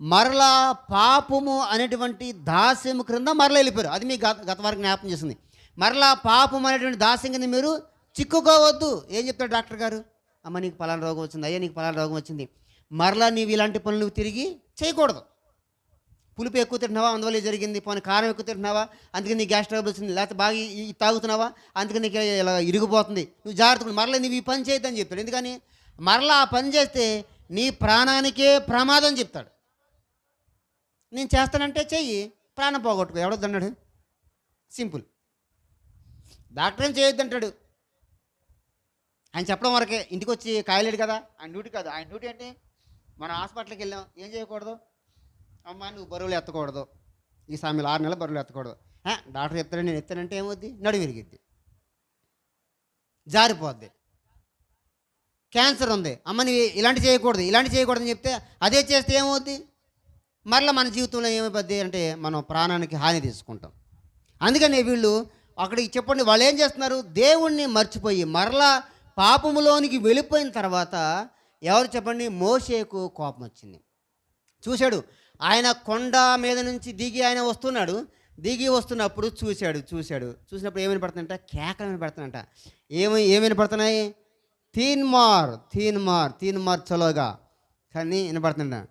మరలా పాపము అనేటువంటి దాస్యము క్రింద మరలా వెళ్ళిపోయారు. అది మీకు గత గత వారికి జ్ఞాపకం చేసింది. మరలా పాపం అనేటువంటి దాస్యం కింద మీరు చిక్కుకోవద్దు. ఏం చెప్తాడు డాక్టర్ గారు? అమ్మ నీకు పలానా రోగం వచ్చింది. అయ్యా నీకు పలానా రోగం వచ్చింది. మరలా నీవు ఇలాంటి పనులు నువ్వు తిరిగి చేయకూడదు. పులుపు ఎక్కువ తింటున్నావా? అందువల్ల జరిగింది. పోనీ కారం ఎక్కువ తింటున్నావా? అందుకని నీ గ్యాస్ ట్రబుల్ వచ్చింది. లేకపోతే బాగా ఈ- తాగుతున్నావా? అందుకని నీకు ఇలా ఇరిగిపోతుంది. నువ్వు జాగ్రత్తగా మరలా నువ్వు ఈ పని చేయొద్దని చెప్తాడు. ఎందుకని? మరలా ఆ పని చేస్తే నీ ప్రాణానికే ప్రమాదం చెప్తాడు. నేను చేస్తానంటే చెయ్యి ప్రాణం పోగొట్టుకో. ఎవడొద్దన్నాడు సింపుల్. డాక్టర్ ఏం చేయొద్దంటాడు ఆయన చెప్పడం వరకే. ఇంటికి వచ్చి కాయలేడు కదా? ఆయన డ్యూటీ కాదు. ఆయన డ్యూటీ ఏంటి? మనం హాస్పిటల్కి వెళ్ళాం. ఏం చేయకూడదు? అమ్మా నువ్వు బరువులు ఎత్తకూడదు. ఈ సమయంలో ఆరు నెలలు బరువులు ఎత్తకూడదు. డాక్టర్ చెప్తాడు నేను ఎత్తానంటే ఏమవుద్ది? నడు విరిగిద్ది. జారిపోద్ది. క్యాన్సర్ ఉంది. అమ్మ నువ్వు ఇలాంటి చేయకూడదు. ఇలాంటి చేయకూడదు అని చెప్తే అదే చేస్తే ఏమవుద్ది? మరలా మన జీవితంలో ఏమైపోద్ది అంటే మనం ప్రాణానికి హాని తీసుకుంటాం. అందుకని వీళ్ళు అక్కడికి చెప్పండి వాళ్ళు ఏం చేస్తున్నారు? దేవుణ్ణి మర్చిపోయి మరలా పాపములోనికి వెళ్ళిపోయిన తర్వాత ఎవరు చెప్పండి? మోసేకు కోపం వచ్చింది. చూశాడు ఆయన కొండ మీద నుంచి దిగి ఆయన వస్తున్నాడు. దిగి వస్తున్నప్పుడు చూశాడు చూశాడు. చూసినప్పుడు ఏమైనా పడుతుందంట? కేకలు ఏమైనా పడుతుందంట? ఏమి ఏమైనా పడుతున్నాయి? తీన్మార్ తీన్ మార్ మార్ చలోగా. కానీ వినపడుతుందంట.